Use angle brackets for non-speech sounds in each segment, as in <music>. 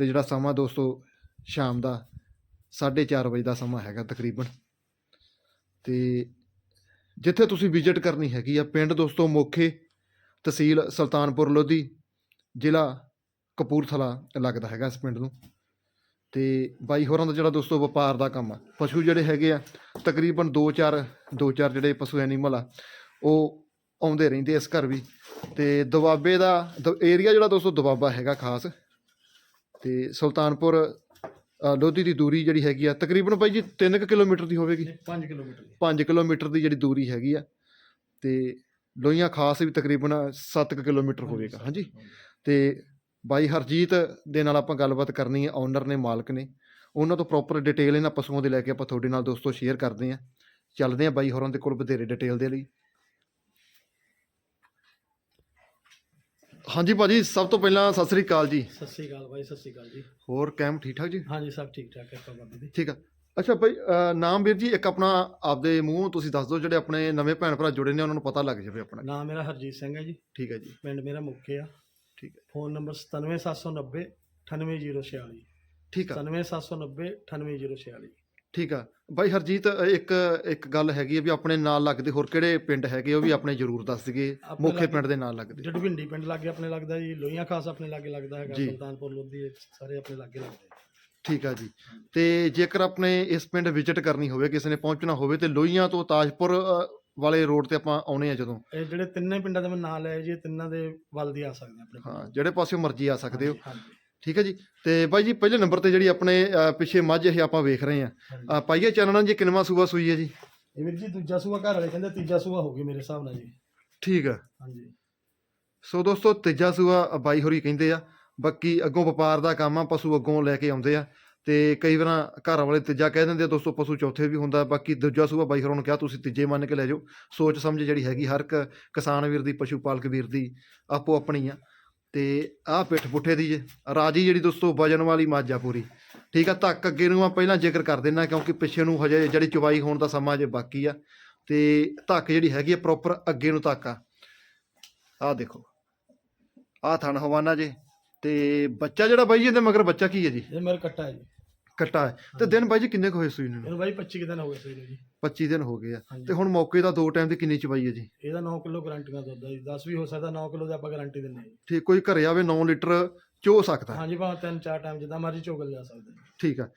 ਤੇ ਜਿਹੜਾ ਸਮਾਂ ਦੋਸਤੋ ਸ਼ਾਮ ਦਾ 4:30 ਵਜੇ ਦਾ ਸਮਾਂ ਹੈਗਾ ਤਕਰੀਬਨ। ਤੇ ਜਿੱਥੇ ਤੁਸੀਂ ਵਿਜ਼ਿਟ ਕਰਨੀ ਹੈਗੀ ਆ ਪਿੰਡ ਦੋਸਤੋ ਮੋਖੇ, ਤਹਿਸੀਲ ਸੁਲਤਾਨਪੁਰ ਲੋਧੀ, ਜ਼ਿਲ੍ਹਾ ਕਪੂਰਥਲਾ ਲੱਗਦਾ ਹੈਗਾ ਇਸ ਪਿੰਡ ਨੂੰ। ਤੇ ਬਾਈ ਹੋਰਾਂ ਦਾ ਜਿਹੜਾ ਦੋਸਤੋ ਵਪਾਰ ਦਾ ਕੰਮ ਆ, ਪਸ਼ੂ ਜਿਹੜੇ ਹੈਗੇ ਆ, ਤਕਰੀਬਨ 2-4 2-4 ਜਿਹੜੇ ਪਸ਼ੂ ਐਨੀਮਲ ਆ, ਉਹ ਆਉਂਦੇ ਰਹਿੰਦੇ ਇਸ ਘਰ ਵੀ। ਤੇ ਦੁਆਬੇ ਦਾ ਏਰੀਆ ਜਿਹੜਾ ਦੋਸਤੋ ਦੁਆਬਾ ਹੈਗਾ ਖਾਸ ਤੇ ਸੁਲਤਾਨਪੁਰ ਅ, ਲੋਧੀ ਦੀ ਦੂਰੀ ਜਿਹੜੀ ਹੈਗੀ ਆ ਤਕਰੀਬਨ ਬਾਈ ਜੀ 3 ਕਿਲੋਮੀਟਰ ਦੀ ਹੋਵੇਗੀ। 5 ਕਿਲੋਮੀਟਰ ਦੀ। 5 ਕਿਲੋਮੀਟਰ ਦੀ ਜਿਹੜੀ ਦੂਰੀ ਹੈਗੀ ਆ ਤੇ ਲੋਹੀਆਂ ਖਾਸ ਵੀ ਤਕਰੀਬਨ 7 ਕਿਲੋਮੀਟਰ ਹੋਵੇਗਾ ਹਾਂਜੀ। ਤੇ ਬਾਈ ਹਰਜੀਤ ਦੇ ਨਾਲ ਆਪਾਂ ਗੱਲਬਾਤ ਕਰਨੀ ਹੈ ਓਨਰ ਨੇ ਮਾਲਕ ਨੇ। ਉਹਨਾਂ ਤੋਂ ਪ੍ਰੋਪਰ ਡਿਟੇਲ ਇਹਨਾਂ ਪਸ਼ੂਆਂ ਦੇ ਲੈ ਕੇ ਆਪਾਂ ਤੁਹਾਡੇ ਨਾਲ ਦੋਸਤੋ ਸ਼ੇਅਰ ਕਰਦੇ ਹਾਂ ਚੱਲਦੇ ਹਾਂ ਬਾਈ ਹੋਰਾਂ ਦੇ ਕੋਲ ਬਥੇਰੇ ਡਿਟੇਲ ਦੇ ਲਈ। ਹਾਂਜੀ ਭਾਜੀ ਸਭ ਤੋਂ ਪਹਿਲਾਂ ਸਤਿ ਸ੍ਰੀ ਅਕਾਲ ਜੀ। ਸਤਿ ਸ੍ਰੀ ਅਕਾਲ ਬਾਈ ਸਤਿ ਸ੍ਰੀ ਅਕਾਲ ਜੀ। ਹੋਰ ਕੈਮ ਠੀਕ ਠਾਕ ਜੀ? ਹਾਂਜੀ ਸਭ ਠੀਕ ਠਾਕ ਹੈ ਬਾਬਾ ਜੀ ਠੀਕ ਆ। ਅੱਛਾ ਭਾਈ ਨਾਮ ਵੀਰ ਜੀ ਇੱਕ ਆਪਣਾ ਆਪਦੇ ਮੂੰਹੋਂ ਤੁਸੀਂ ਦੱਸ ਦਿਓ ਜਿਹੜੇ ਆਪਣੇ ਨਵੇਂ ਭੈਣ ਭਰਾ ਜੁੜੇ ਨੇ ਉਹਨਾਂ ਨੂੰ ਪਤਾ ਲੱਗ ਜਾਵੇ ਆਪਣਾ। ਨਾਮ ਮੇਰਾ ਹਰਜੀਤ ਸਿੰਘ ਹੈ ਜੀ। ਠੀਕ ਹੈ ਜੀ। ਪਿੰਡ ਮੇਰਾ ਮੁੱਕੇ ਆ। ਠੀਕ ਹੈ ਫੋਨ ਨੰਬਰ 97790 98046 ਠੀਕ ਆ। 97790 98046 ਠੀਕ ਆ। ਬਾਈ ਹਰਜੀਤ ਇੱਕ ਇੱਕ ਗੱਲ ਹੈਗੀ ਹੈ ਵੀ ਆਪਣੇ ਨਾਲ ਲੱਗਦੇ ਹੋਰ ਕਿਹੜੇ ਪਿੰਡ ਹੈਗੇ ਉਹ ਵੀ ਆਪਣੇ ਜ਼ਰੂਰ ਦੱਸ ਦਈਏ। ਆਪਣੇ ਮੁੱਖੇ ਲਾਗੇ- ਪਿੰਡ ਦੇ ਨਾਲ ਲੱਗਦੇ। ਜੜਵਿੰਡੀ ਪਿੰਡ ਲਾਗੇ ਆਪਣੇ ਲੱਗਦਾ ਜੀ ਲੋਹੀਆਂ ਖਾਸ ਆਪਣੇ ਲਾਗੇ ਲੱਗਦਾ ਹੈਗਾ ਜੀ। ਸੁਲਤਾਨਪੁਰ ਲੋਧੀ ਇਹ ਸਾਰੇ ਆਪਣੇ ਲਾਗੇ ਲੱਗਦੇ ਆ। ਠੀਕ ਆ ਜੀ। ਤੇ ਜੇਕਰ ਆਪਣੇ ਇਸ ਪਿੰਡ ਵਿਜ਼ਿਟ ਕਰਨੀ ਹੋਵੇ ਕਿਸੇ ਨੇ ਪਹੁੰਚਣਾ ਹੋਵੇ ਤੇ ਲੋਹੀਆਂ ਤੋਂ ਤਾਜਪੁਰ ਅ, ਵਾਲੇ ਰੋਡ ਤੇ ਆਪਾਂ ਆਉਣੇ ਆ ਜਦੋਂ। ਇਹ ਜਿਹੜੇ ਤਿੰਨੇ ਪਿੰਡਾਂ ਦੇ ਮੈਂ ਨਾਂ ਲਏ ਜੀ ਇਹ ਤਿੰਨਾਂ ਦੇ ਵੱਲ ਦੀ ਆ ਸਕਦੇ ਆ ਆਪਣੇ ਹਾਂ ਜਿਹੜੇ ਪਾਸੇ ਮਰਜ਼ੀ ਆ ਸਕਦੇ ਹੋ। ਹਾਂਜੀ, ਠੀਕ ਹੈ ਜੀ? ਤੇ ਬਾਈ ਜੀ ਪਹਿਲੇ ਨੰਬਰ ਤੇ ਜਿਹੜੀ ਆਪਣੇ ਅ, ਪਿੱਛੇ ਮੱਝ ਇਹ ਆਪਾਂ ਵੇਖ ਰਹੇ ਆ ਪਾਈਏ ਚਾਨਣਾ ਜੀ ਕਿੰਨਵਾਂ ਸੂਆ ਸੂਈ ਹੈ ਜੀ? ਇਹ ਵੀਰ ਜੀ ਦੂਜਾ ਸੂਆ ਘਰ ਵਾਲੇ ਕਹਿੰਦੇ ਤੀਜਾ ਸੂਆ ਹੋ ਗਿਆ ਮੇਰੇ ਹਿਸਾਬ ਨਾਲ ਜੀ। ਠੀਕ ਆ ਹਾਂਜੀ। ਸੋ ਦੋਸਤੋ ਤੀਜਾ ਸੂਆ ਬਾਈ ਹੋਰੀ ਕਹਿੰਦੇ ਆ ਬਾਕੀ ਅੱਗੋਂ ਵਪਾਰ ਦਾ ਕੰਮ ਆ ਪਸ਼ੂ ਅੱਗੋਂ ਲੈ ਕੇ ਆਉਂਦੇ ਆ। ਤੇ ਕਈ ਵਾਰਾਂ ਘਰ ਵਾਲੇ ਤੀਜਾ ਕਹਿ ਦਿੰਦੇ ਆ ਦੋਸਤੋ ਪਸ਼ੂ ਚੌਥੇ ਵੀ ਹੁੰਦਾ ਬਾਕੀ ਦੂਜਾ ਸੂਆ ਬਾਈ ਹੋਰਾਂ ਨੂੰ ਕਿਹਾ ਤੁਸੀਂ ਤੀਜੇ ਮੰਨ ਕੇ ਲੈ ਜਾਓ। ਸੋਚ ਸਮਝ ਜਿਹੜੀ ਹੈਗੀ ਹਰ ਇੱਕ ਕਿਸਾਨ ਵੀਰ ਦੀ ਪਸ਼ੂ ਪਾਲਕ ਵੀਰ ਦੀ ਆਪੋ ਆਪਣੀ ਆ। ਤੇ ਆਹ ਪਿੱਠ ਪੁੱਠੇ ਦੀ ਜੇ। ਰਾਜੀ ਜਿਹੜੀ ਦੋਸਤੋ, ਵਜਨ ਵਾਲੀ ਮੱਝ ਆ ਪੂਰੀ। ਠੀਕ ਆ, ਧੱਕ ਅੱਗੇ ਨੂੰ ਆ ਪਹਿਲਾਂ ਜ਼ਿਕਰ ਕਰ ਦੇਣਾ ਕਿਉਂਕਿ ਪਿੱਛੇ ਨੂੰ ਹਜੇ ਜਿਹੜੀ ਚਵਾਈ ਹੋਣ ਦਾ ਸਮਾਂ ਜੇ ਬਾਕੀ ਆ। ਤੇ ਧੱਕ ਜਿਹੜੀ ਹੈਗੀ ਆ ਪ੍ਰੋਪਰ ਅੱਗੇ ਨੂੰ ਧੱਕ ਆ। ਆਹ ਦੇਖੋ, ਆਹ ਥਣ ਹਵਾਨਾ ਜੇ। ਤੇ ਬੱਚਾ ਜਿਹੜਾ ਬਾਈ ਜੀ, ਇਹਦੇ ਮਗਰ ਬੱਚਾ ਕੀ ਹੈ ਜੀ? ਇਹ ਮੇਰੇ ਕੱਟਾ ਹੈ ਜੀ। ਕੱਟਾ ਹੈ। ਤੇ ਦਿਨ ਬਾਈ ਜੀ ਕਿੰਨੇ ਕੁ ਹੋਏ ਸੂਈ ਨੂੰ? ਇਹਨੂੰ ਬਾਈ 25 ਕੁ ਦਿਨ ਹੋ ਗਏ ਸਵੇਰੇ ਜੀ। 25 ਦਿਨ ਹੋ ਗਏ ਆ। ਹਾਂਜੀ। ਤੇ ਹੁਣ ਮੌਕੇ ਦਾ ਦੋ ਟਾਈਮ ਦੀ ਕਿੰਨੀ ਚਵਾਈ ਹੈ ਜੀ? ਇਹਦਾ 9 ਕਿਲੋ ਗਾਰੰਟੀਆਂ ਦੁੱਧ ਹੈ ਜੀ। 10 ਵੀ ਹੋ ਸਕਦਾ 9 ਕਿਲੋ ਦੀ ਆਪਾਂ ਗਾਰੰਟੀ ਦਿੰਦੇ ਹਾਂ ਜੀ। ਠੀਕ ਕੋਈ ਘਰੇ ਆਵੇ 9 ਲੀਟਰ ਚੋ ਸਕਦਾ। ਹਾਂਜੀ ਭਾਵੇਂ ਤਿੰਨ ਚਾਰ ਟਾਈਮ ਜਿੱਦਾਂ ਮਰਜ਼ੀ ਚੋਗਲ ਜਾ ਸਕਦੇ। ਠੀਕ ਆ।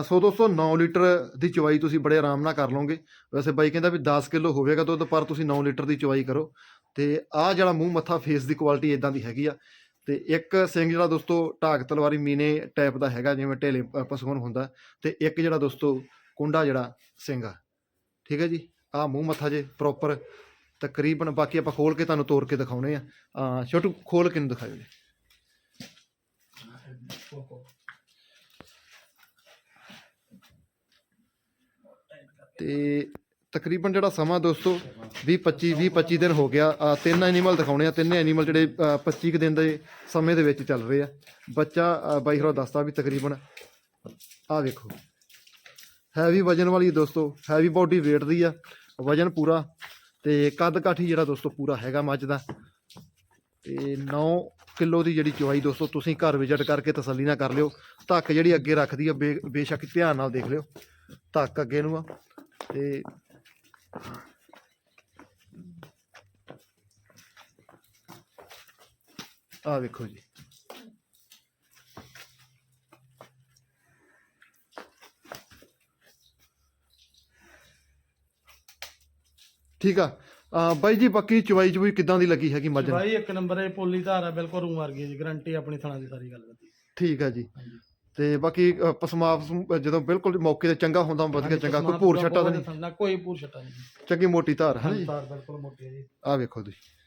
ਅ, ਸੋ ਦੋਸਤੋ 9 ਲੀਟਰ ਦੀ ਚਵਾਈ ਤੁਸੀਂ ਬੜੇ ਆਰਾਮ ਨਾਲ ਕਰ ਲਓਗੇ। ਵੈਸੇ ਬਾਈ ਕਹਿੰਦਾ ਵੀ 10 ਕਿਲੋ ਹੋਵੇਗਾ ਦੁੱਧ ਪਰ ਤੁਸੀਂ 9 ਲੀਟਰ ਦੀ ਚਵਾਈ ਕਰੋ। ਤੇ ਆਹ ਜਿਹੜਾ ਮੂੰਹ ਮੱਥਾ ਫੇਸ ਦੀ ਕੁਆਲਿਟੀ ਇਦਾਂ ਦੀ ਹੈਗੀ ਆ। ਤੇ ਇੱਕ ਸਿੰਘ ਜਿਹੜਾ ਦੋਸਤੋ ਢਾਕ ਤਲਵਾਰੀ ਮੀਨੇ ਟਾਈਪ ਦਾ ਹੈਗਾ ਜਿਵੇਂ ਢੇਲੇ ਅ, ਹੁੰਦਾ ਤੇ ਇੱਕ ਜਿਹੜਾ ਦੋਸਤੋ ਕੁੰਡਾ ਜਿਹੜਾ ਸਿੰਘ ਆ। ਠੀਕ ਹੈ ਜੀ? ਆਹ ਮੂੰਹ ਮੱਥਾ ਜੇ ਪ੍ਰੋਪਰ ਤਕਰੀਬਨ ਬਾਕੀ ਆਪਾਂ ਖੋਲ ਕੇ ਤੁਹਾਨੂੰ ਤੋੜ ਕੇ ਦਿਖਾਉਣੇ ਆ। ਅ, ਛੋਟੂ ਖੋਲ ਕੇ ਨੂੰ ਦਿਖਾਇਓ ਜੀ। ਤੇ ਤਕਰੀਬਨ ਜਿਹੜਾ ਸਮਾਂ ਦੋਸਤੋ 20 25 20 25 ਦਿਨ ਹੋ ਗਿਆ ਆਹ ਤਿੰਨ ਐਨੀਮਲ ਦਿਖਾਉਣੇ ਆ ਤਿੰਨੇ ਐਨੀਮਲ ਜਿਹੜੇ ਅਹ, 25 ਕੁ ਦਿਨ ਦੇ ਸਮੇਂ ਦੇ ਵਿੱਚ ਚੱਲ ਰਹੇ ਆ। ਬੱਚਾ ਅਹ, ਬਾਈ ਹਰੋ ਦੱਸਦਾ ਵੀ ਤਕਰੀਬਨ ਆਹ ਵੇਖੋ। ਹੈਵੀ ਵਜਨ ਵਾਲੀ ਦੋਸਤੋ ਹੈਵੀ ਬਾਡੀ weight ਦੀ ਆ ਵਜਨ ਪੂਰਾ ਤੇ ਕੱਦ ਕਾਠੀ ਜਿਹੜਾ ਦੋਸਤੋ ਪੂਰਾ ਹੈਗਾ ਮੱਝ ਦਾ। ਤੇ 9 ਕਿਲੋ ਦੀ ਜਿਹੜੀ ਚਵਾਈ ਦੋਸਤੋ ਤੁਸੀਂ ਘਰ ਵਿਜ਼ਿਟ ਕਰਕੇ ਤਸੱਲੀ ਨਾਲ ਕਰ ਲਿਓ। ਧੱਕ ਜਿਹੜੀ ਅੱਗੇ ਰੱਖਦੀ ਆ ਬੇ- ਬੇਸ਼ੱਕ ਧਿਆਨ ਨਾਲ ਦੇਖ ਲਿਓ। ਧੱਕ ਅੱਗੇ ਨੂੰ ਆ ਤੇ ਆ ਵੇਖੋ ਜੀ ਠੀਕ ਆ। ਅਹ ਬਾਈ ਜੀ ਬਾਕੀ ਚਵਾਈ ਚਵਾਈ ਕਿਦਾਂ ਦੀ ਲੱਗੀ ਹੈਗੀ ਮੱਝ ਨੂੰ? ਭਾਈ ਇੱਕ ਨੰਬਰ ਇਹ ਪੋਲੀ ਧਾਰ ਹੈ ਬਿਲਕੁਲ ਰੂ ਮਾਰ ਗਈ ਜੀ ਗਾਰੰਟੀ ਆਪਣੀ ਥਣਾ ਦੀ ਸਾਰੀ ਗੱਲ ਦੀ ਠੀਕ ਆ ਜੀ। ਤੇ ਬਾਕੀ ਪਸਮੂ- ਜਦੋਂ ਬਿਲਕੁਲ ਮੌਕੇ ਤੇ ਚੰਗਾ ਹੁੰਦਾ ਵਧੀਆ ਚੰਗਾ ਕੋਈ ਭੂਰ ਛੱਟਾ ਤਾਂ ਨਹੀਂ ਨਾ ਕੋਈ ਭੂਰ ਛੱਟਾ ਨਹੀਂ। ਚੰਗੀ ਮੋਟੀ ਧਾਰ ਹੈ ਜੀ? ਧਾਰ ਬਿਲਕੁਲ ਮੋਟੀ ਹੈ ਜੀ। ਆ ਵੇਖੋ ਤੁਸੀਂ।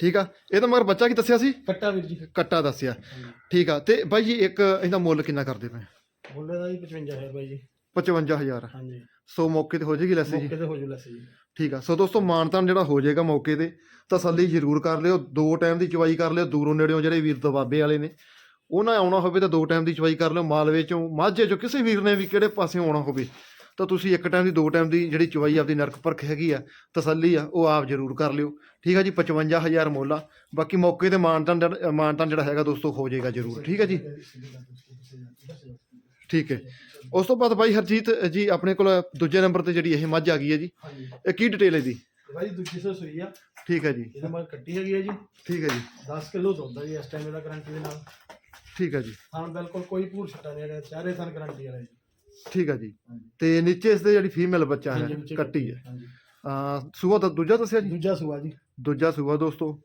ਠੀਕ ਆ? ਇਹ ਤਾਂ ਮਗਰ ਬੱਚਾ ਕੀ ਦੱਸਿਆ ਸੀ? ਕੱਟਾ ਵੀਰ ਜੀ। ਕੱਟਾ ਦੱਸਿਆ। ਠੀਕ ਆ ਤੇ ਬਾਈ ਜੀ ਇੱਕ ਇਹਦਾ ਮੁੱਲ ਕਿੰਨਾ ਕਰਦੇ ਪਏ? ਬੋਲੇ ਦਾ ਜੀ 55000 ਬਾਈ ਜੀ। 55000 ਹਾਂਜੀ। ਸੋ ਮੌਕੇ ਤੇ ਹੋ ਜਾਏਗੀ ਲੈਸ ਜੀ? ਮੌਕੇ ਤੇ ਹੋ ਜੂ ਲੈਸ ਜੀ। ਠੀਕ ਆ। ਸੋ ਦੋਸਤੋ, ਮਾਨਤਾਨ ਜਿਹੜਾ ਹੋ ਜਾਏਗਾ ਮੌਕੇ ਤੇ ਤਸੱਲੀ ਜ਼ਰੂਰ ਕਰ ਲਿਓ। ਦੋ ਟਾਈਮ ਦੀ ਚਵਾਈ ਕਰ ਲਿਓ। ਦੂਰੋਂ ਨੇੜਿਓਂ ਜਿਹੜੇ ਵੀਰ ਦਬਾਬੇ ਵਾਲੇ ਨੇ, ਉਹਨਾਂ ਆਉਣਾ ਹੋਵੇ ਤਾਂ ਦੋ ਟਾਈਮ ਦੀ ਚਵਾਈ ਕਰ ਲਿਓ। ਮਾਲਵੇ ਚੋਂ, ਮਾਝੇ ਚੋਂ ਕਿਸੇ ਵੀਰ ਨੇ ਵੀ ਕਿਹੜੇ ਪਾਸਿਓਂ ਆਉਣਾ ਹੋਵੇ, ਤਾਂ ਤੁਸੀਂ ਇੱਕ ਟਾਈਮ ਦੀ, ਦੋ ਟਾਈਮ ਦੀ ਜਿਹੜੀ ਚਵਾਈ ਆਪਦੀ ਨਰਕ ਪਰਖ ਹੈਗੀ ਆ, ਤਸੱਲੀ ਆ, ਉਹ ਆਪ ਜ਼ਰੂਰ ਕਰ ਲਿਓ। ਠੀਕ ਆ ਜੀ 55000 ਮੁੱਲ ਆ। ਬਾਕੀ ਮੌਕੇ ਤੇ ਮਾਨਤਾਨ ਜਿਹੜਾ- ਮਾਨਤਾਨ ਜਿਹੜਾ ਹੈਗਾ ਦੋਸਤੋ, ਹੋ ਜਾਏਗਾ ਜ਼ਰੂਰ। ਠੀਕ ਆ ਜੀ? ਠੀਕ ਹੈ। ਉਸ ਤੋਂ ਬਾਅਦ ਬਾਈ ਹਰਜੀਤ ਜੀ ਆਪਣੇ ਕੋਲ ਦੂਜੇ ਨੰਬਰ ਤੇ ਜਿਹੜੀ ਇਹ ਮੱਝ ਆ ਗਈ ਹੈ ਜੀ। ਹਾਂਜੀ। ਇਹ ਕੀ ਡਿਟੇਲ ਹੈ ਦੀ ਬਾਈ ਦੂਜੀ ਸੌ ਸੂਈ ਆ। ਠੀਕ ਹੈ ਜੀ। ਇਹਦਾ ਮਰ ਕੱਟੀ ਹੈਗੀ ਹੈ ਜੀ। ਠੀਕ ਹੈ ਜੀ। 10 ਕਿਲੋ ਦੁੱਧ ਆ ਜੀ ਇਸ ਟਾਈਮ ਇਹਦਾ ਗਰੰਟੀ ਦੇ ਨਾਲ। ਠੀਕ ਹੈ ਜੀ। ਹਾਂ ਬਿਲਕੁਲ ਕੋਈ ਭੂਰ ਛੱਟਾ ਨਹੀਂ ਹੈਗਾ। ਚਾਰੇ ਥਨ ਗਰੰਟੀ ਵਾਲਾ ਜੀ। ਠੀਕ ਹੈ ਜੀ। ਤੇ ਨੀਚੇ ਇਸ ਦੇ ਜਿਹੜੀ ਫੀਮੇਲ ਬੱਚਾ ਹਾਂਜੀ, ਹੈ ਨੀਚੇ ਕੱਟੀ ਹੈ। ਹਾਂਜੀ। ਆ ਸੂਆ ਤਾਂ ਦੂਜਾ ਦੱਸਿਆ ਜੀ? ਦੂਜਾ ਸੂਆ ਜੀ। ਦੂਜਾ ਸੂਆ ਦੋਸਤੋ।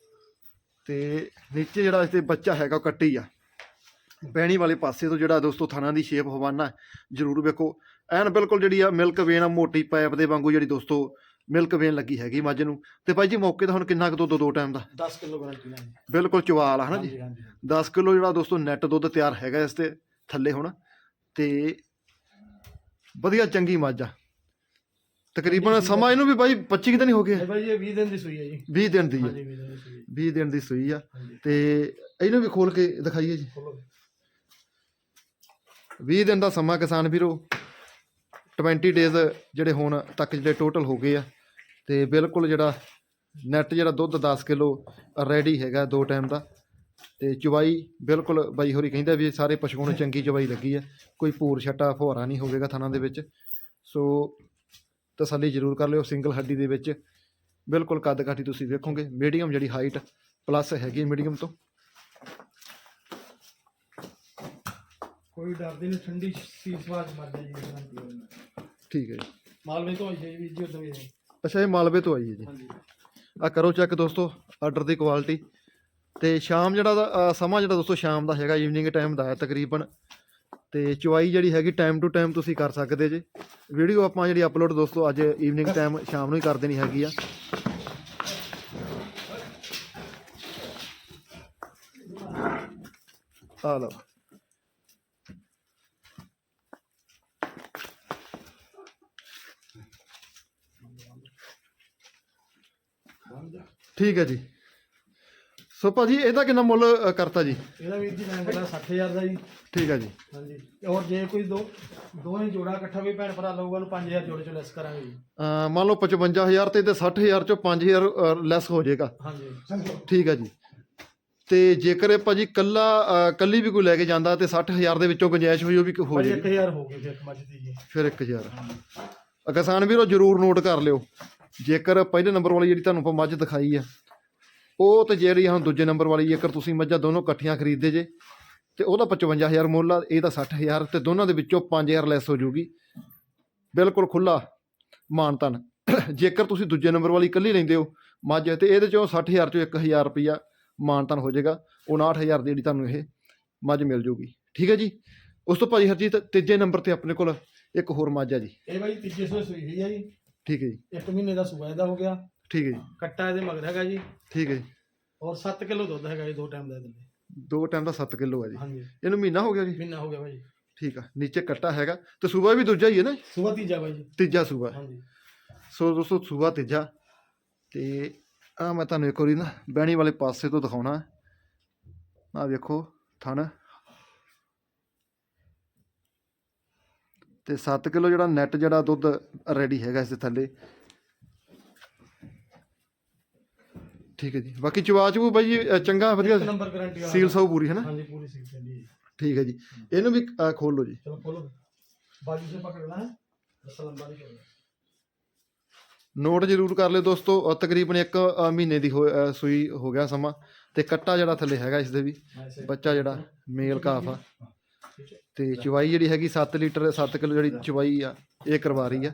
ਤੇ ਨੀਚੇ ਜਿਹੜਾ ਇਸ ਤੇ ਬੱਚਾ ਹੈਗਾ ਉਹ ਕੱਟੀ ਆ। ਪੈਣੀ ਵਾਲੇ ਪਾਸੇ ਤੋਂ ਜਿਹੜਾ ਦੋਸਤੋ ਥਾਣਾ ਦੀ ਸ਼ੇਪ ਹਵਾਨਾ ਜਰੂਰ ਵੇਖੋ। ਐਨ ਬਿਲਕੁਲ ਜਿਹੜੀ ਆ ਮਿਲਕ ਵੇਨ ਆ ਮੋਟੀ ਪਾਈਪ ਦੇ ਵਾਂਗੂ ਜਿਹੜੀ ਦੋਸਤੋ ਮਿਲਕ ਵੇਨ ਲੱਗੀ ਹੈਗੀ ਮੱਝ ਨੂੰ। ਤੇ ਭਾਈ ਜੀ ਮੌਕੇ ਤਾਂ ਹੁਣ ਕਿੰਨਾ ਕੁ ਦੁੱਧ ਦੋ ਟਾਈਮ ਦਾ? 10 ਕਿਲੋ ਗਰੰਟੀ ਨਾਲ। ਬਿਲਕੁਲ ਚਵਾਲ ਆ ਹਨਾ ਜੀ? ਹਾਂਜੀ ਹਾਂਜੀ 10 ਕਿਲੋ ਜਿਹੜਾ ਦੋਸਤੋ ਨੈਟ ਦੁੱਧ ਤਿਆਰ ਹੈਗਾ ਇਸ ਤੇ ਥੱਲੇ ਹੁਣ। ਤੇ ਵਧੀਆ ਚੰਗੀ ਮੱਝ ਆ। ਤਕਰੀਬਨ ਸਮਾਂ ਇਹਨੂੰ ਵੀ ਬਾਈ 25 ਕੁ ਦਿਨ ਹੀ ਹੋ ਗਏ। ਬਾਈ ਇਹ 20 ਦਿਨ ਦੀ ਸੂਈ ਹੈ ਜੀ। 20 ਦਿਨ ਦੀ ਹੈ ਹਾਂਜੀ 20 ਦਿਨ ਦੀ ਸੂਈ ਹੈ 20 ਦਿਨ ਦੀ ਸੂਈ ਆ। ਤੇ ਇਹਨੂੰ ਵੀ ਖੋਲ ਕੇ ਦਿਖਾਈਏ ਜੀ। 20 ਦਿਨ ਦਾ ਸਮਾਂ ਕਿਸਾਨ ਵੀਰੋ 20 ਡੇਜ਼ ਜਿਹੜੇ ਹੁਣ ਤੱਕ ਜਿਹੜੇ ਟੋਟਲ ਹੋ ਗਏ ਆ, ਤੇ ਬਿਲਕੁਲ ਜਿਹੜਾ ਨੈਟ ਜਿਹੜਾ ਦੁੱਧ 10 ਕਿਲੋ ਰੈਡੀ ਹੈਗਾ ਦੋ ਟਾਈਮ ਦਾ, ਤੇ ਚਵਾਈ ਬਿਲਕੁਲ ਬਾਈ ਹੋਰੀ ਕਹਿੰਦਾ ਵੀ ਸਾਰੇ ਪਸ਼ੂਆਂ ਨੂੰ ਚੰਗੀ ਚਵਾਈ ਲੱਗੀ ਆ, ਕੋਈ ਭੂਰ ਛੱਟਾ ਫੁਹਾਰਾ ਨਹੀਂ ਹੋਵੇਗਾ ਥਾਣਾ ਦੇ ਵਿੱਚ, ਸੋ ਤਸੱਲੀ ਜ਼ਰੂਰ ਕਰ ਲਿਓ ਸਿੰਗਲ ਹੱਡੀ ਦੇ ਵਿੱਚ, ਬਿਲਕੁਲ ਕੱਦ ਕਾਠੀ ਤੁਸੀਂ ਵੇਖੋਗੇ ਮੀਡੀਅਮ ਜਿਹੜੀ ਹਾਈਟ ਪਲੱਸ ਹੈਗੀ ਮੀਡੀਅਮ ਤੋਂ। ਕੋਈ ਡਰਦੀ ਨਹੀਂ ਠੰਡੀ ਸੀਸ ਵਾਜ ਮਰਦਾ ਜੀ। ਠੀਕ ਹੈ ਜੀ। ਮਾਲਵੇ ਤੋਂ ਆਈ ਹੈ ਜੀ ਜੀ ਉਦੋਂ ਹੈ। ਅੱਛਾ ਇਹ ਮਾਲਵੇ ਤੋਂ ਆਈ ਹੈ ਜੀ। ਹਾਂਜੀ। ਆ ਕਰੋ ਚੈੱਕ ਦੋਸਤੋ ਆਰਡਰ ਦੀ ਕੁਆਲਿਟੀ। ਤੇ ਸ਼ਾਮ ਜਿਹੜਾ ਦਾ ਸਮਾਂ ਜਿਹੜਾ ਦੋਸਤੋ ਸ਼ਾਮ ਦਾ ਹੈਗਾ ਈਵਨਿੰਗ ਟਾਈਮ ਦਾ ਹੈ ਤਕਰੀਬਨ। ਤੇ ਚੁਆਈ ਜਿਹੜੀ ਹੈਗੀ ਟਾਈਮ ਟੂ ਟਾਈਮ ਤੁਸੀਂ ਕਰ ਸਕਦੇ ਜੇ। ਵੀਡੀਓ ਆਪਾਂ ਜਿਹੜੀ ਅਪਲੋਡ ਦੋਸਤੋ ਅੱਜ ਈਵਨਿੰਗ ਟਾਈਮ ਸ਼ਾਮ ਨੂੰ ਹੀ ਕਰ ਦੇਣੀ ਹੈਗੀ ਆ। ਆ ਲਓ। ਠੀਕ ਹੈ ਜੀ। ਸੋ ਭਾਜੀ ਇਹਦਾ ਕਿੰਨਾ ਮੁੱਲ ਅ, ਕਰਤਾ ਜੀ? ਇਹਦਾ ਵੀਰ ਜੀ ਮੈਂ ਕਹਿੰਦਾ 60000 ਦਾ ਜੀ। ਠੀਕ ਹੈ ਜੀ। ਹਾਂਜੀ। ਔਰ ਜੇ ਕੋਈ ਦੋ ਦੋਵੇਂ ਜੋੜਾ ਇਕੱਠਾ ਵੀ ਭੈਣ ਭਰਾ ਲਊਗਾ ਉਹਨੂੰ 5000 ਜੋੜੇ ਚੋਂ ਲੈਸ ਕਰਾਂਗੇ ਜੀ। ਅ, ਮੰਨ ਲਓ 55000 ਤੇ ਇਹਦੇ 60000 ਚੋਂ 5000 ਲੈਸ ਹੋ ਜਾਏਗਾ। ਹਾਂਜੀ। ਠੀਕ ਹੈ ਜੀ। ਤੇ ਜੇਕਰ ਇਹ ਭਾਜੀ ਕੱਲਾ ਅ, ਕੱਲੀ ਵੀ ਕੋਈ ਲੈ ਕੇ ਜਾਂਦਾ ਤੇ 60000 ਦੇ ਵਿੱਚੋਂ ਗੁੰਜਾਇਸ਼ ਹੋਈ ਉਹ ਵੀ ਹੋ ਜਾਏਗੀ। 1000 ਹੋ ਗਈ ਫਿਰ ਮੱਝ ਦੀ ਜੀ। ਫਿਰ 1000 ਅ, ਕਿਸਾਨ ਵੀਰੋ ਜਰੂਰ ਨੋਟ ਕਰ ਲਿਓ। ਜੇਕਰ ਪਹਿਲੇ ਨੰਬਰ ਵਾਲੀ ਜਿਹੜੀ ਤੁਹਾਨੂੰ ਆਪਾਂ ਮੱਝ ਦਿਖਾਈ ਆ, ਉਹ ਤੇ ਜਿਹੜੀ ਹੁਣ ਦੂਜੇ ਨੰਬਰ ਵਾਲੀ, ਜੇਕਰ ਤੁਸੀਂ ਮੱਝਾਂ ਦੋਨੋਂ ਇਕੱਠੀਆਂ ਖਰੀਦਦੇ ਜੇ, ਤੇ ਉਹਦਾ 55000 ਮੁੱਲ ਆ ਇਹਦਾ 60000 ਤੇ ਦੋਨਾਂ ਦੇ ਵਿੱਚੋਂ 5000 ਲੈਸ ਹੋ ਜੂਗੀ। ਬਿਲਕੁਲ ਖੁੱਲਾ ਮਾਨਤਨ ਜੇਕਰ ਤੁਸੀਂ ਦੂਜੇ ਨੰਬਰ ਵਾਲੀ ਇਕੱਲੀ ਲੈਂਦੇ ਹੋ ਮੱਝ, ਤੇ ਇਹਦੇ ਚੋਂ 60000 ਚੋਂ 1000 ਰੁਪਿਆ ਮਾਨਤਨ ਹੋ ਜਾਏਗਾ 59000 ਦੀ ਜਿਹੜੀ ਤੁਹਾਨੂੰ ਇਹ ਮੱਝ ਮਿਲ ਜੂਗੀ। ਠੀਕ ਹੈ ਜੀ? ਉਸ ਤੋਂ ਭਾਜੀ ਹਰਜੀਤ, ਤੀਜੇ ਨੰਬਰ ਤੇ ਆਪਣੇ ਕੋਲ ਇੱਕ ਹੋਰ ਮੱਝ ਆ ਜੀ। ਇਹ ਬਾਈ ਤੀਜੇ ਸੌ ਸੂਈ ਹੈ ਜੀ। ਠੀਕ ਹੈ ਜੀ। ਇੱਕ ਮਹੀਨੇ ਦਾ ਸੂਆ ਇਹਦਾ ਹੋ ਗਿਆ। ਠੀਕ ਹੈ ਜੀ। ਕੱਟਾ ਇਹਦੇ ਮਗਰ ਹੈਗਾ ਜੀ। ਠੀਕ ਹੈ ਜੀ। ਔਰ 7 ਕਿਲੋ ਦੁੱਧ ਹੈਗਾ ਜੀ ਦੋ ਟਾਈਮ ਦਾ ਲਈ। ਦੋ ਟਾਈਮ ਦਾ 7 ਕਿਲੋ ਹੈ ਜੀ। ਹਾਂਜੀ। ਇਹਨੂੰ ਮਹੀਨਾ ਹੋ ਗਿਆ ਜੀ? ਮਹੀਨਾ ਹੋ ਗਿਆ ਭਾਈ ਠੀਕ ਆ ਨੀਚੇ ਕੱਟਾ ਹੈਗਾ। ਤੇ ਸੂਬਾ ਵੀ ਦੂਜਾ ਹੀ ਹੈ ਨਾ? ਸੂਆ ਤੀਜਾ ਬਾਈ ਜੀ ਤੀਜਾ ਸੂਬਾ ਹਾਂਜੀ। ਸੋ ਦੋਸਤੋ ਸੂਬਾ ਤੀਜਾ। ਤੇ ਆ ਮੈਂ ਤੁਹਾਨੂੰ ਇੱਕ ਵਾਰੀ ਨਾ ਬਹਿਣੀ ਵਾਲੇ ਪਾਸੇ ਤੋਂ ਦਿਖਾਉਣਾ। ਆ ਵੇਖੋ ਥਣ। ਤੇ 7 ਕਿਲੋ ਜਿਹੜਾ ਨੈਟ ਜਿਹੜਾ ਦੁੱਧ ਰੈਡੀ ਹੈਗਾ ਇਸ ਦੇ ਥੱਲੇ। ਠੀਕ ਹੈ ਜੀ। ਬਾਕੀ ਚਵਾ ਚੂ ਬਾਈ ਜੀ ਚੰਗਾ ਵਧੀਆ ਨੰਬਰ ਗਾਰੰਟੀ ਵਾਲਾ ਸੀਲ ਸੌ ਪੂਰੀ ਹੈ ਨਾ? ਹਾਂਜੀ ਪੂਰੀ ਸੀਲ ਚੱਲੀ ਹੈ ਜੀ। ਠੀਕ ਹੈ ਜੀ। ਇਹਨੂੰ ਵੀ ਖੋਲ ਲਓ ਜੀ। ਚਲੋ ਖੋਲੋ ਬਾਜੂ ਸੇ ਪਕੜਨਾ ਹੈ। ਬਸ ਲੰਬਾ ਨਹੀਂ ਕਰਨਾ ਨੋਟ ਜ਼ਰੂਰ ਕਰ ਲਿਓ ਦੋਸਤੋ ਤਕਰੀਬਨ ਇੱਕ ਮਹੀਨੇ ਦੀ ਸੂਈ ਹੋ ਗਿਆ ਸਮਾਂ। ਤੇ ਕੱਟਾ ਜਿਹੜਾ ਥੱਲੇ ਹੈਗਾ ਇਸ ਦੇ ਵੀ। ਬੱਚਾ ਜਿਹੜਾ ਮੇਲ ਕਾਫ ਆ। ਤੇ ਚਵਾਈ ਜਿਹੜੀ ਹੈਗੀ 7 ਲੀਟਰ 7 ਕਿਲੋ ਜਿਹੜੀ ਚਵਾਈ ਆ ਇਹ ਕਰਵਾ ਰਹੀ ਆ।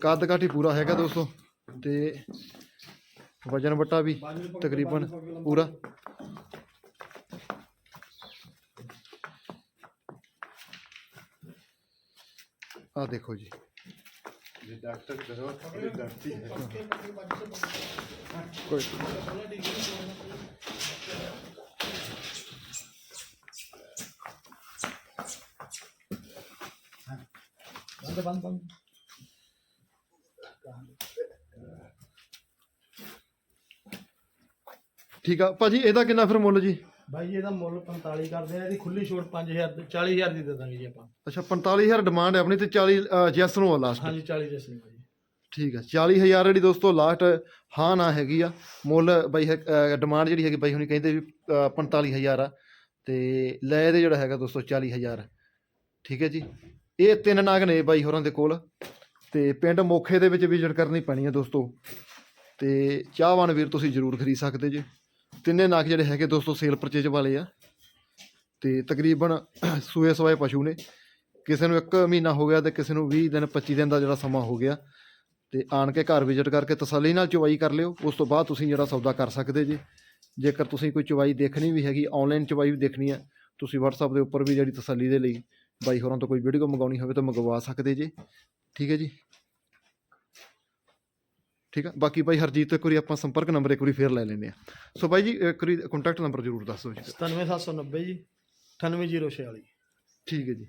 ਕੱਦ ਕਾਠੀ ਪੂਰਾ ਹੈਗਾ ਦੋਸਤੋ ਤੇ ਵਜਨ ਵਟਾ ਵੀ ਤਕਰੀਬਨ ਪੂਰਾ। ਆ ਦੇਖੋ ਜੀ। ਡਾਕਟਰ ਕੋਈ ਠੀਕ ਆ ਭਾਜੀ ਇਹਦਾ ਕਿੰਨਾ ਫਿਰ ਮੁੱਲ ਜੀ? ਬਾਈ ਜੀ ਇਹਦਾ ਮੁੱਲ 45 ਕਰਦੇ ਆ ਇਹਦੀ ਖੁੱਲੀ ਛੋਟ 5000 ਦੇ 40000 ਦੀ ਦੇ ਦਾਂਗੇ ਜੀ ਆਪਾਂ। ਅੱਛਾ 45000 ਡਿਮਾਂਡ ਹੈ ਆਪਣੀ ਤੇ 40 ਜੈਸ ਨੂੰ ਆ ਲਾਸਟ ਹਾਂਜੀ 40 ਦੇ ਸਿੰਘ ਜੀ ਠੀਕ ਆ 40000 ਜਿਹੜੀ ਦੋਸਤੋ ਲਾਸਟ ਹਾਂ ਨਾ ਹੈਗੀ ਆ। ਮੁੱਲ ਬਾਈ ਡਿਮਾਂਡ ਜਿਹੜੀ ਹੈਗੀ ਬਾਈ ਹੁਣੀ ਕਹਿੰਦੇ ਵੀ ਅ, 45000 ਆ। ਤੇ ਲੈ ਇਹਦੇ ਜਿਹੜਾ ਹੈਗਾ ਦੋਸਤੋ 40000 ਠੀਕ ਹੈ ਜੀ। ਇਹ ਤਿੰਨ ਨਾਗ ਨੇ ਬਾਈ ਹੋਰਾਂ ਦੇ ਕੋਲ ਤੇ ਪਿੰਡ ਮੋਖੇ ਦੇ ਵਿੱਚ ਵਿਜ਼ਿਟ ਕਰਨੀ ਪੈਣੀ ਹੈ ਦੋਸਤੋ। ਤੇ ਚਾਹਵਾਨ ਵੀਰ ਤੁਸੀਂ ਜ਼ਰੂਰ ਖਰੀਦ ਸਕਦੇ ਜੇ। ਤਿੰਨੇ ਨਾਗ ਜਿਹੜੇ ਹੈਗੇ ਦੋਸਤੋ ਸੇਲ ਪਰਚੇਜ ਵਾਲੇ ਆ। ਤੇ ਤਕਰੀਬਨ <clears throat> ਸੂਏ ਸਵਾਏ ਪਸ਼ੂ ਨੇ। ਕਿਸੇ ਨੂੰ 1 ਮਹੀਨਾ ਹੋ ਗਿਆ ਤੇ ਕਿਸੇ ਨੂੰ 20 ਦਿਨ 25 ਦਿਨ ਦਾ ਜਿਹੜਾ ਸਮਾਂ ਹੋ ਗਿਆ। ਤੇ ਆਣ ਕੇ ਘਰ ਵਿਜ਼ਿਟ ਕਰਕੇ ਤਸੱਲੀ ਨਾਲ ਚਵਾਈ ਕਰ ਲਿਓ। ਉਸ ਤੋਂ ਬਾਅਦ ਤੁਸੀਂ ਜਿਹੜਾ ਸੌਦਾ ਕਰ ਸਕਦੇ ਜੀ। ਜੇਕਰ ਤੁਸੀਂ ਕੋਈ ਚਵਾਈ ਦੇਖਣੀ ਵੀ ਹੈਗੀ ਆਨਲਾਈਨ ਚਵਾਈ ਵੀ ਦੇਖਣੀ ਹੈ ਤੁਸੀਂ WhatsApp ਦੇ ਉੱਪਰ ਵੀ ਜਿਹੜੀ ਤਸੱਲੀ ਦੇ ਲਈ ਬਾਈ ਹੋਰਾਂ ਤੋਂ ਕੋਈ ਵੀਡੀਓ ਮੰਗਾਉਣੀ ਹੋਵੇ ਤਾਂ ਮੰਗਵਾ ਸਕਦੇ ਜੀ। ਠੀਕ ਹੈ ਜੀ? ਠੀਕ ਹੈ ਬਾਕੀ ਬਾਈ ਹਰਜੀਤ ਇੱਕ ਵਾਰੀ ਆਪਾਂ ਸੰਪਰਕ ਨੰਬਰ ਇੱਕ ਵਾਰੀ ਫੇਰ ਲੈ ਲੈਂਦੇ ਆ ਸੋ ਬਾਈ ਜੀ ਇੱਕ ਵਾਰੀ ਕੰਟੈਕਟ ਨੰਬਰ ਜ਼ਰੂਰ ਦੱਸੋ ਜੀ। 97790 ਜੀ 98046 ਠੀਕ ਹੈ ਜੀ।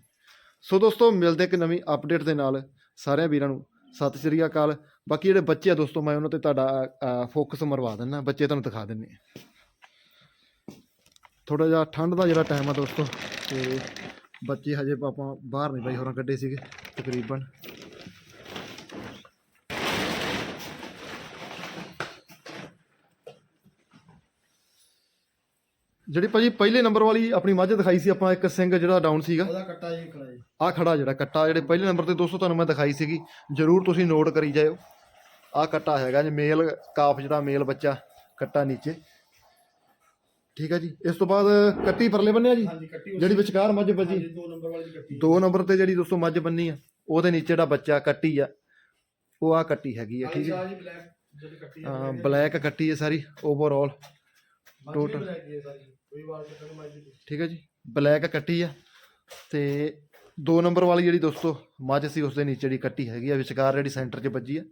ਸੋ ਦੋਸਤੋ ਮਿਲਦੇ ਇੱਕ ਨਵੀਂ ਅਪਡੇਟ ਦੇ ਨਾਲ ਸਾਰਿਆਂ ਵੀਰਾਂ ਨੂੰ। ਸਤਿ ਸ੍ਰੀ ਅਕਾਲ। ਬਾਕੀ ਜਿਹੜੇ ਬੱਚੇ ਆ ਦੋਸਤੋ ਮੈਂ ਉਹਨਾਂ ਤੇ ਤੁਹਾਡਾ ਫੋਕਸ ਮਰਵਾ ਦਿੰਦਾ। ਬੱਚੇ ਤੁਹਾਨੂੰ ਦਿਖਾ ਦਿੰਨੇ ਆ ਥੋੜਾ ਜਿਹਾ ਠੰਡ ਦਾ ਜਿਹੜਾ ਟਾਈਮ ਆ ਦੋਸਤੋ ਤੇ ਬੱਚੇ ਹਜੇ ਆਪਾਂ ਬਾਹਰ ਨਹੀਂ ਬਾਈ ਹੋਰਾਂ ਕੱਢੇ ਸੀਗੇ ਤਕਰੀਬਨ। ਜਿਹੜੀ ਭਾਜੀ ਪਹਿਲੇ ਨੰਬਰ ਵਾਲੀ ਆਪਣੀ ਮੱਝ ਦਿਖਾਈ ਸੀ ਆਪਾਂ ਇੱਕ ਸਿੰਘ ਜਿਹੜਾ ਡਾਊਨ ਸੀਗਾ। ਉਹਦਾ ਕੱਟਾ ਜੀ ਖੜਾ ਜੀ ਆ ਖੜਾ ਜਿਹੜਾ ਕੱਟਾ ਜਿਹੜੇ ਪਹਿਲੇ ਨੰਬਰ ਤੇ ਦੋਸਤੋ ਤੁਹਾਨੂੰ ਮੈਂ ਦਿਖਾਈ ਸੀਗੀ ਜਰੂਰ ਤੁਸੀਂ ਨੋਟ ਕਰੀ ਜਾਇਓ। ਆ ਕੱਟਾ ਹੈਗਾ ਜੀ ਮੇਲ ਕਾਫ ਜਿਹੜਾ ਮੇਲ ਬੱਚਾ ਕੱਟਾ ਨੀਚੇ। ਠੀਕ ਹੈ ਜੀ। ਇਸ ਤੋਂ ਬਾਅਦ ਕੱਟੀ ਪਰਲੇ ਬੰਨਿਆ ਜੀ? ਹਾਂਜੀ ਕੱਟੀ ਜਿਹੜੀ ਵਿਚਕਾਰ ਮੱਝ ਹਾਂਜੀ ਦੋ ਨੰਬਰ ਵਾਲੀ ਦੀ ਕੱਟੀ। ਦੋ ਨੰਬਰ ਤੇ ਜਿਹੜੀ ਦੋਸਤੋ ਮੱਝ ਬੰਨੀ ਆ ਉਹਦੇ ਨੀਚੇ ਜਿਹੜਾ ਬੱਚਾ ਕੱਟੀ ਆ ਉਹ ਆ ਕੱਟੀ ਹੈਗੀ ਆ ਠੀਕ ਹੈ ਜੀ। ਬਲੈਕ ਜਿਹੜੀ ਕੱਟੀ ਬਲੈਕ ਕੱਟੀ ਹੈ ਸਾਰੀ ਓਵਰਆਲ ਟੋਟਲ ਬਲੈਕ ਹੈ ਸਾਰੀ। ਕੋਈ ਵਾਰ ਕੱਟਣ ਮਾਈ ਦੀ ਠੀਕ ਹੈ ਜੀ। ਬਲੈਕ ਕੱਟੀ ਆ ਤੇ ਦੋ ਨੰਬਰ ਵਾਲੀ ਜਿਹੜੀ ਦੋਸਤੋ ਮੱਝ ਸੀ ਉਸ ਦੇ ਨੀਚੇ ਜਿਹੜੀ ਕੱਟੀ ਹੈਗੀ ਆ ਵਿਚਕਾਰ ਜਿਹੜੀ ਸੈਂਟਰ 'ਚ ਵੱਜੀ ਆ।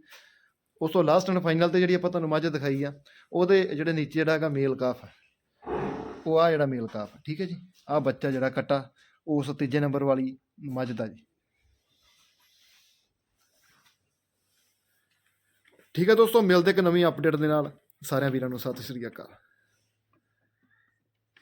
ਉਸ ਤੋਂ ਲਾਸਟ ਐਂਡ ਫਾਈਨਲ ਤੇ ਜਿਹੜੀ ਆਪਾਂ ਤੁਹਾਨੂੰ ਮੱਝ ਦਿਖਾਈ ਆ ਉਹਦੇ ਜਿਹੜੇ ਨੀਚੇ ਜਿਹੜਾ ਹੈਗਾ ਮੇਲ ਕਾਫ ਆ। ਉਹ ਆ ਜਿਹੜਾ ਮੇਲ ਕਾਫ ਠੀਕ ਹੈ ਜੀ? ਆ ਬੱਚਾ ਜਿਹੜਾ ਕੱਟਾ, ਉਸ ਤੀਜੇ ਨੰਬਰ ਵਾਲੀ ਮੱਝ ਦਾ ਜੀ। ਠੀਕ ਹੈ ਦੋਸਤੋ, ਮਿਲਦੇ ਇੱਕ ਨਵੀਂ ਅਪਡੇਟ ਦੇ ਨਾਲ। ਸਾਰਿਆਂ ਵੀਰਾਂ ਨੂੰ ਸਤਿ ਸ੍ਰੀ ਅਕਾਲ।